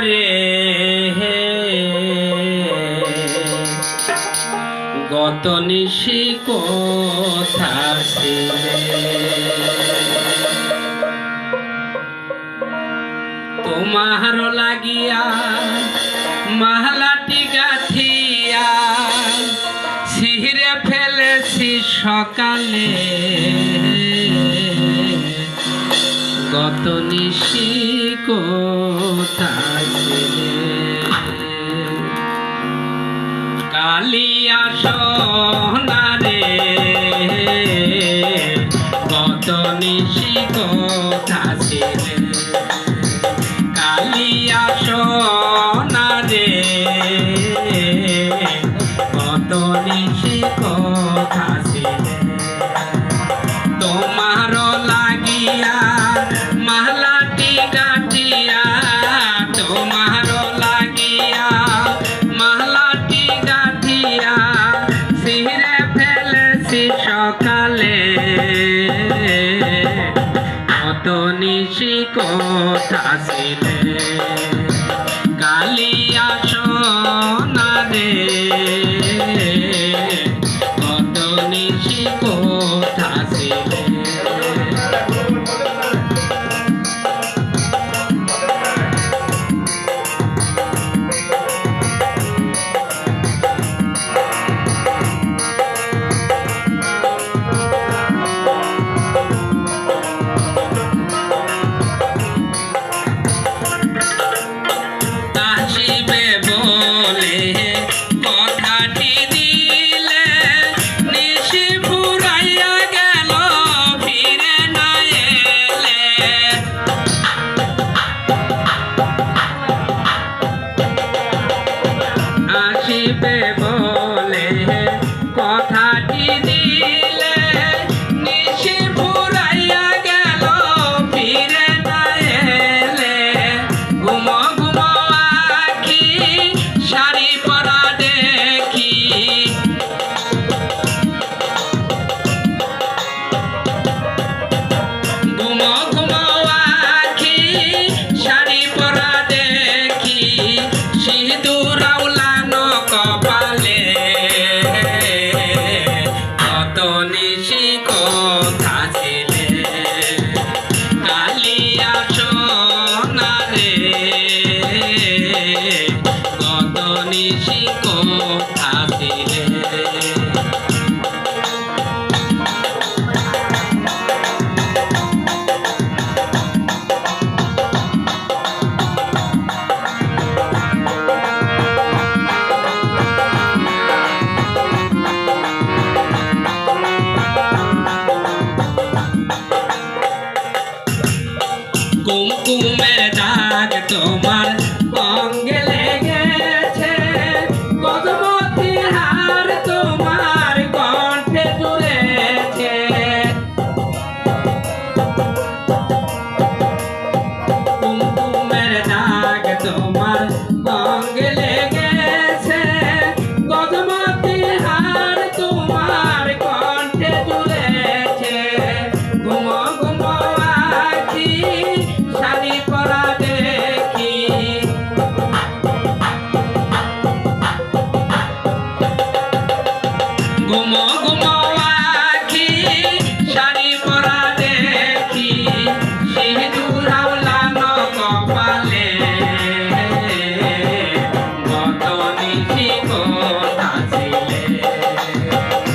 রে গত নিশি তোমার লাগিয়া মাহলাটি গাথিয়া সিহরে ফেলেছি সকালে গত নিশি ছিলে? কালিয়া সোনারে গত নিশি কোথা ছিলে কালিয়া সোনারে গত নিশি কোথা ছিলে তোমার লাগিয়া মাহলাটি গাটিয়া সকালে। কত নিশি কোথা ছিলে কথাটি কত নিশি কথা ছিলে কুমকুমের দাগ তোমার 你听我打起来。